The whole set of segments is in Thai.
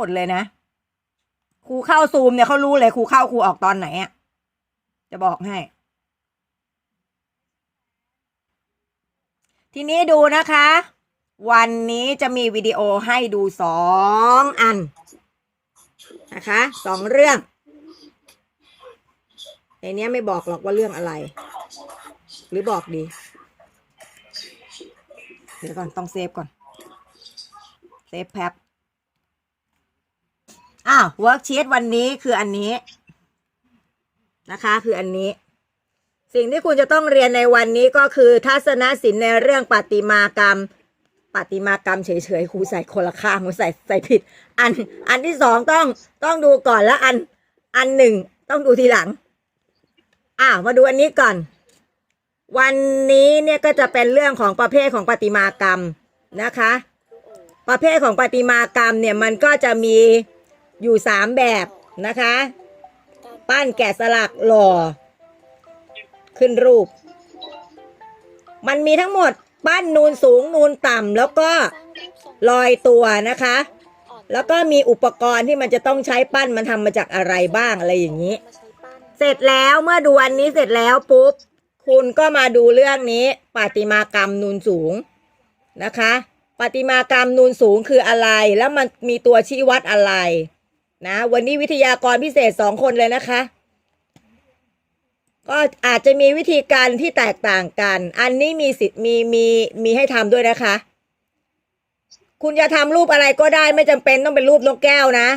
หมดเลยนะครูเข้าซูมเนี่ยเขารู้เลยครูเข้าครูออกตอนไหนอะจะบอกให้ ทีนี้ดูนะคะ วันนี้จะมีวิดีโอให้ดูสองอัน นะคะสองเรื่องในเนี้ยไม่บอกหรอกว่าเรื่องอะไร หรือบอกดี เดี๋ยวก่อนต้องเซฟก่อน เซฟแพ็บ อ้าวเวิร์กชีตวันนี้คืออันนี้นะคะ คืออันนี้ สิ่งที่คุณจะต้องเรียนในวันนี้ก็คือทัศนศิลป์ในเรื่องประติมากรรมประติมากรรมเฉยๆครูใส่คนละข้างครูใส่ใส่ผิด อัน อันที่สองต้องต้องดูก่อนแล้วอัน อันหนึ่งต้องดูทีหลัง อ่ามาดูอันนี้ก่อน วันนี้เนี่ยก็จะเป็นเรื่องของประเภทของประติมากรรมนะคะ ประเภทของประติมากรรมเนี่ยมันก็จะมี อยู่สามแบบนะคะ ปั้นแกะสลักหล่อ ขึ้นรูป มันมีทั้งหมด ปั้นนูนสูงนูนต่ำแล้วก็ลอยตัวนะคะ แล้วก็มีอุปกรณ์ที่มันจะต้องใช้ปั้นมันทำมาจากอะไรบ้างอะไรอย่างนี้ เสร็จแล้วเมื่อดูอันนี้เสร็จแล้วปุ๊บ คุณก็มาดูเรื่องนี้ปฏิมากรรมนูนสูงนะคะปฏิมากรรมนูนสูงคืออะไร แล้วมันมีตัวชี้วัดอะไร นะวันนี้วิทยากรพิเศษสองคนเลยนะคะ ก็อาจจะมีวิธีการที่แตกต่างกัน อันนี้มีสิทธิ์มีมีมีให้ทำด้วยนะคะ คุณจะทำรูปอะไรก็ได้ไม่จำเป็นต้องเป็นรูปนกแก้วนะ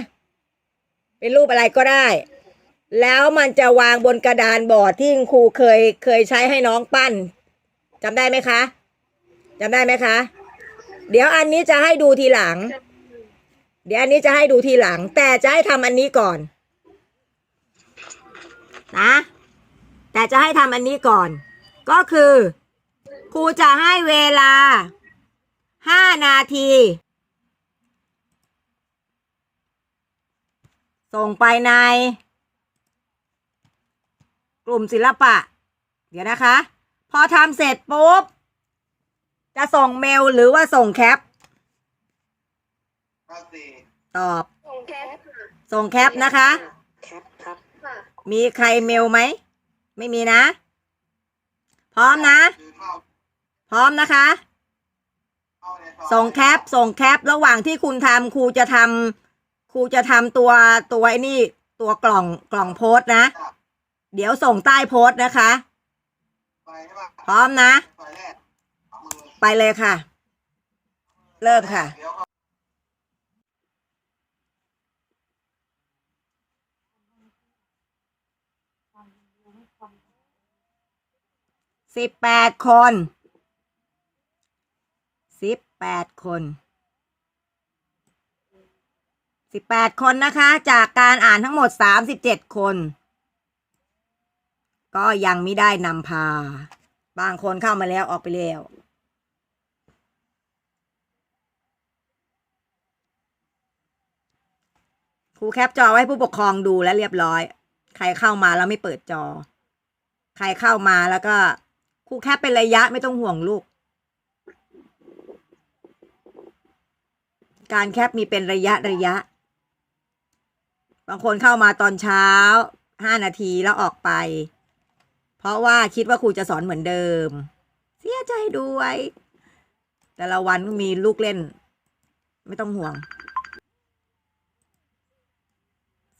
เป็นรูปอะไรก็ได้ แล้วมันจะวางบนกระดานบอร์ดที่ครูเคยเคยใช้ให้น้องปั้นจำได้ไหมคะจำได้ไหมคะ เดี๋ยวอันนี้จะให้ดูทีหลัง เดี๋ยวอันนี้จะให้ดูทีหลัง แต่จะให้ทำอันนี้ก่อน นะ แต่จะให้ทำอันนี้ก่อน ก็คือครูจะให้เวลาห้านาที ส่งไปใน กลุ่มศิลปะ เดี๋ยวนะคะ พอทำเสร็จปุ๊บ จะส่งเมลหรือว่าส่งแคป ตอบส่งแคปค่ะส่งแคปนะคะ แคปครับค่ะมีใครเมลไหม ไม่มีนะ พร้อมนะคือเข้าพร้อมนะคะเข้าในซอยส่งแคป ส่งแคประหว่างที่คุณทำครูจะทำครูจะทำตัวตัวไอ้นี่ ตัวกล่องกล่องโพสต์นะ เดี๋ยวส่งใต้โพสต์นะคะไปใช่ปะพร้อมนะซอยแรกเอามือไปเลยค่ะ เริ่มค่ะ เดี๋ยวเขา สิบแปดคนสิบแปดคนสิบแปดคนนะคะ จากการอ่านทั้งหมดสามสิบเจ็ดคน ก็ยังไม่ได้นำพา บางคนเข้ามาแล้วออกไปแล้วครูแคปจอไว้ให้ผู้ปกครองดูแล้วเรียบร้อย ใครเข้ามาแล้วไม่เปิดจอ ใครเข้ามาแล้วก็ ครูแคปเป็นระยะไม่ต้องห่วงลูก การแคปมีเป็นระยะระยะ บางคนเข้ามาตอนเช้าห้านาทีแล้วออกไป เพราะว่าคิดว่าครูจะสอนเหมือนเดิม เสียใจด้วย แต่ละวันก็มีลูกเล่น ไม่ต้องห่วง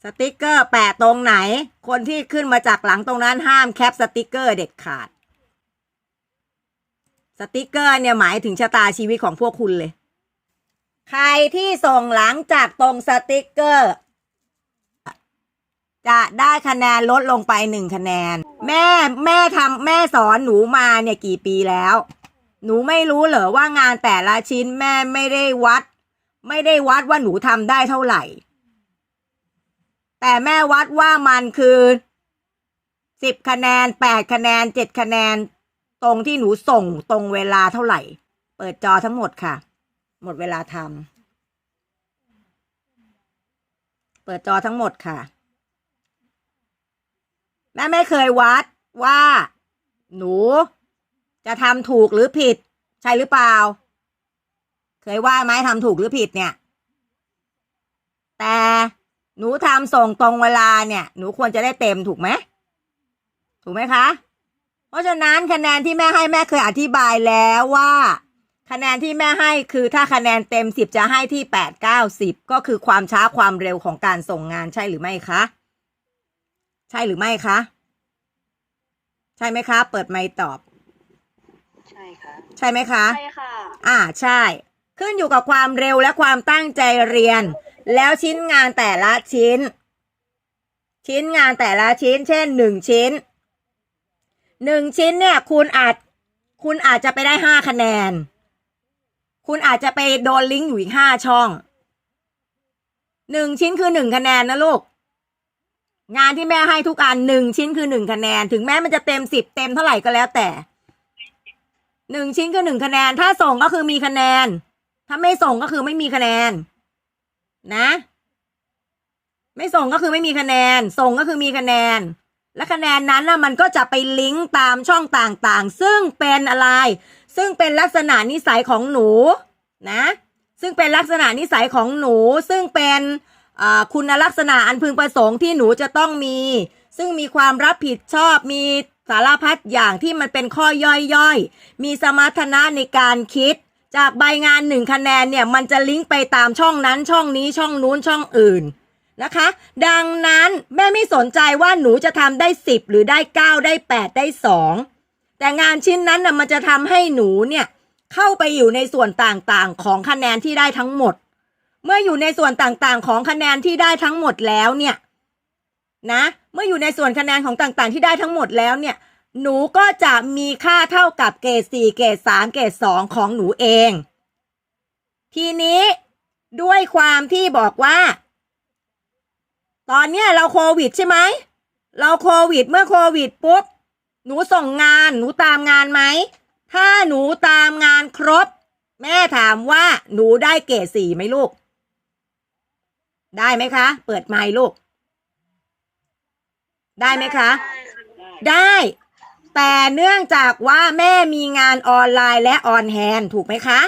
สติกเกอร์แปะตรงไหน คนที่ขึ้นมาจากหลังตรงนั้นห้ามแคปสติกเกอร์เด็ดขาด สติกเกอร์เนี่ยหมายถึงชะตาชีวิตของพวกคุณเลย ใครที่ส่งหลังจากตรงสติกเกอร์ จะได้คะแนนลดลงไปหนึ่งคะแนน แม่แม่ทำแม่สอนหนูมาเนี่ยกี่ปีแล้ว หนูไม่รู้เหรอว่างานแต่ละชิ้นแม่ไม่ได้วัด ไม่ได้วัดว่าหนูทำได้เท่าไหร่ แต่แม่วัดว่ามันคือสิบคะแนนแปดคะแนนเจ็ดคะแนน ตรงที่หนูส่งตรงเวลาเท่าไหร่ เปิดจอทั้งหมดค่ะ หมดเวลาทำเปิดจอทั้งหมดค่ะ แม่ไม่เคยวัดว่า หนู จะทำถูกหรือผิด ใช่หรือเปล่า เคยว่าไหมทำถูกหรือผิดเนี่ย แต่หนูทำส่งตรงเวลาเนี่ย หนูควรจะได้เต็มถูกไหม ถูกไหมคะ ราะฉะนั้นคะแนนที่แม่ให้แม่เคยอธิบายแล้วว่า คะแนนที่แม่ให้คือถ้าคะแนนเต็มสิบจะให้ที่แปดเก้าสิบก็คือความช้าความเร็วของการส่งงานใช่หรือไม่คะ ใช่หรือไม่คะ ใช่ไหมคะ เปิดไมค์ตอบ ใช่ค่ะ ใช่ไหมคะ ใช่ค่ะ อ่าใช่ ขึ้นอยู่กับความเร็วและความตั้งใจเรียน แล้วชิ้นงานแต่ละชิ้น ชิ้นงานแต่ละชิ้น เช่นหนึ่งชิ้น หนึ่งชิ้นเนี่ย คุณอาจ คุณอาจจะไปได้ห้าคะแนน คุณอาจจะไปโดนลิงก์อยู่อีกห้าช่องหนึ่งชิ้นคือหนึ่งคะแนนนะลูก งานที่แม่ให้ทุกอันหนึ่งชิ้นคือหนึ่งคะแนน ถึงแม้มันจะเต็มสิบเต็มเท่าไหร่ก็แล้วแต่หนึ่งชิ้นคือหนึ่งคะแนน ถ้าส่งก็คือมีคะแนน ถ้าไม่ส่งก็คือไม่มีคะแนน นะ ไม่ส่งก็คือไม่มีคะแนน ส่งก็คือมีคะแนน และคะแนนนั้นนะมันก็จะไปลิงก์ตามช่องต่างๆ ซึ่งเป็นอะไร ซึ่งเป็นลักษณะนิสัยของหนูนะซึ่งเป็นลักษณะนิสัยของหนู ซึ่งเป็นคุณลักษณะอันพึงประสงค์ที่หนูจะต้องมี ซึ่งมีความรับผิดชอบมีสารพัดอย่างที่มันเป็นข้อย่อยๆ มีสมรรถนะในการคิด จากใบงานหนึ่งคะแนนเนี่ยมันจะลิงก์ไปตามช่องนั้นช่องนี้ช่องนู้นช่องอื่น นะคะ ดังนั้นแม่ไม่สนใจว่าหนูจะทำได้ 10 หรือได้ 9 ได้ 8 ได้ 2 แต่งานชิ้นนั้นน่ะมันจะทำให้หนูเนี่ยเข้าไปอยู่ในส่วนต่างๆของคะแนนที่ได้ทั้งหมด เมื่ออยู่ในส่วนต่างๆของคะแนนที่ได้ทั้งหมดแล้วเนี่ยนะ เมื่ออยู่ในส่วนคะแนนของต่างๆ ที่ได้ทั้งหมดแล้วเนี่ย หนูก็จะมีค่าเท่ากับเกรดสี่เกรดสามเกรดสองของหนูเอง ทีนี้ด้วยความที่บอกว่า ตอนเนี้ยเราโควิดใช่ไหม เราโควิดเมื่อโควิดปุ๊บ หนูส่งงาน หนูตามงานไหม ถ้าหนูตามงานครบ แม่ถามว่าหนูได้เกรดสี่ไหมลูก ได้ไหมคะ เปิดไมค์ลูก ได้ไหมคะ ได้ แต่เนื่องจากว่าแม่มีงานออนไลน์และออนแฮนถูกไหมคะ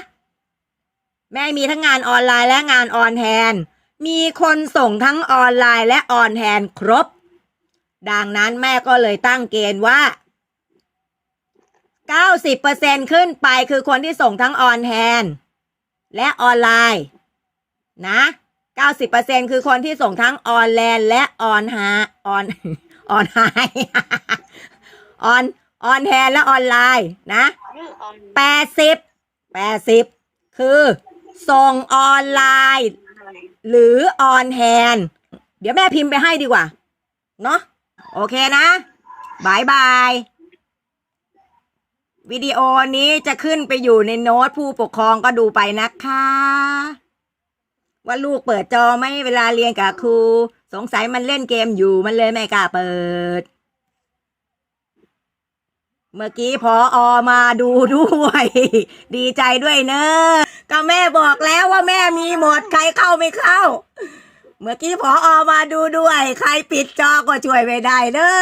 แม่มีทั้งงานออนไลน์และงานออนแฮน มีคนส่งทั้งออนไลน์และออนแฮนครบ ดังนั้นแม่ก็เลยตั้งเกณฑ์ว่า 90%ขึ้นไปคือคนที่ส่งทั้งออนแฮนและออนไลน์ นะ 90%คือคนที่ส่งทั้งออนแลนและออนฮาออนออนไฮออนออนแฮนและออนไลน์นะแปดสิบแปดสิบคือส่งออนไลน์ หรือออนแฮนเดี๋ยวแม่พิมพ์ไปให้ดีกว่า เนาะโอเคนะบายบายวิดีโอนี้จะขึ้นไปอยู่ในโน้ตผู้ปกครองก็ดูไปนะคะ ว่าลูกเปิดจอไม่เวลาเรียนกับครู สงสัยมันเล่นเกมอยู่มันเลยไม่กล้าเปิด เมื่อกี้พออมาดูด้วย ดีใจด้วยเนอะก็แม่บอกแล้วว่าแม่มีหมดใครเข้าไม่เข้า เมื่อกี้พออมาดูด้วย ใครปิดจอก็ช่วยไม่ได้เนอะ